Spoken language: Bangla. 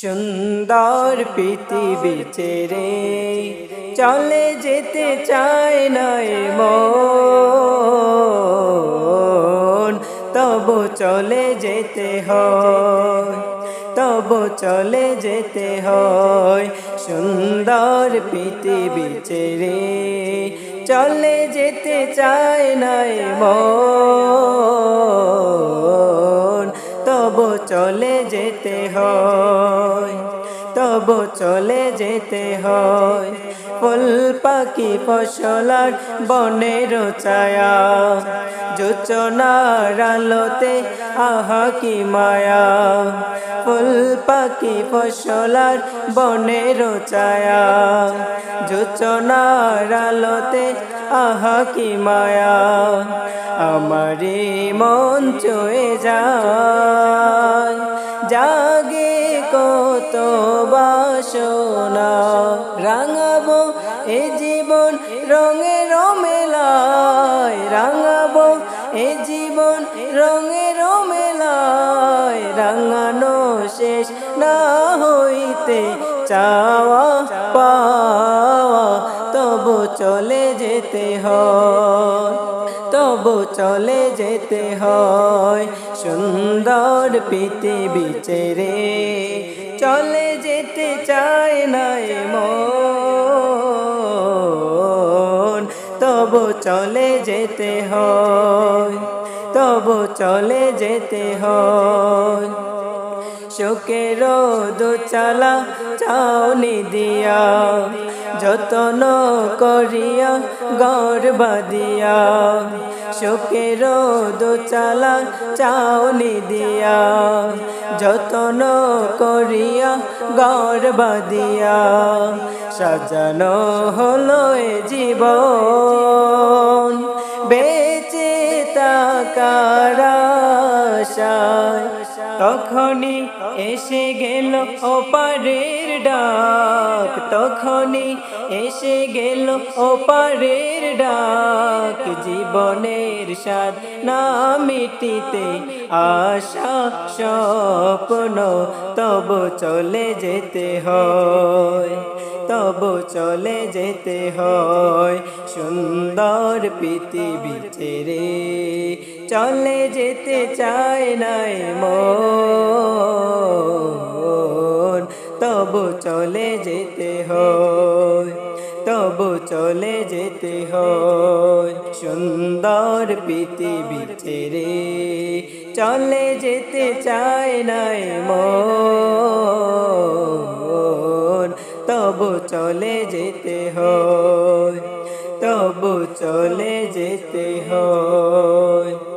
সুন্দর পৃথিবী ছেড়ে চলে যেতে চায় নয় মন। তবু চলে যেতে হয়, তবু চলে যেতে হয়। সুন্দর পৃথিবী ছেড়ে চলে যেতে চায় নয় মন। তবু চলে যেতে হয়। তবু চলে যেতে হয়। ফুল পাখি ফসলার বনের ছায়া যোচনার আলোতে আহা কি মায়া। ফুল পাখি ফসলার বনের ছায়া যোচনার আলোতে আহা কি মায়া। আমারে মন চয়ে যায়। কত বাসনা রাঙাবো এ জীবন রঙে রমেলায় রাঙাবো এ জীবন রঙে রমেলায় রাঙানো শেষ না হইতে চাওয়া পাওয়া, তবু চলে যেতে হয়, তবু চলে যেতে হয়, সুন্দর পৃথিবী ছেড়ে চলে যেতে চায় নাই মন তবু চলে যেতে হয়, তবু চলে যেতে হয়। শোকের দোচালা চাউনি দিয়া, যতন করিয়া গর্ব দিয়া শোকের দোচালা চাউনি দিয়া যতন করিয়া গর্ব দিয়া সাজানো হলো জীবন। তখনই এসে গেল ওপারের ডাক, তখনই এসে গেল ওপারের ডাক। জীবনের স্বাদ না মিটিতে আশা, স্বপ্ন, তব চলে যেতে হয়, তব চলে যেতে হয়। সুন্দর পৃথিবী ছেড়ে চলে যেতে চায় নাই মন তবু চলে যেতে হয়, তবু চলে যেতে হয়। সুন্দর পৃথিবী ছেড়ে চলে যেতে চায় নাই মন তবু চলে যেতে হয়। তবু চলে যেতে হয়।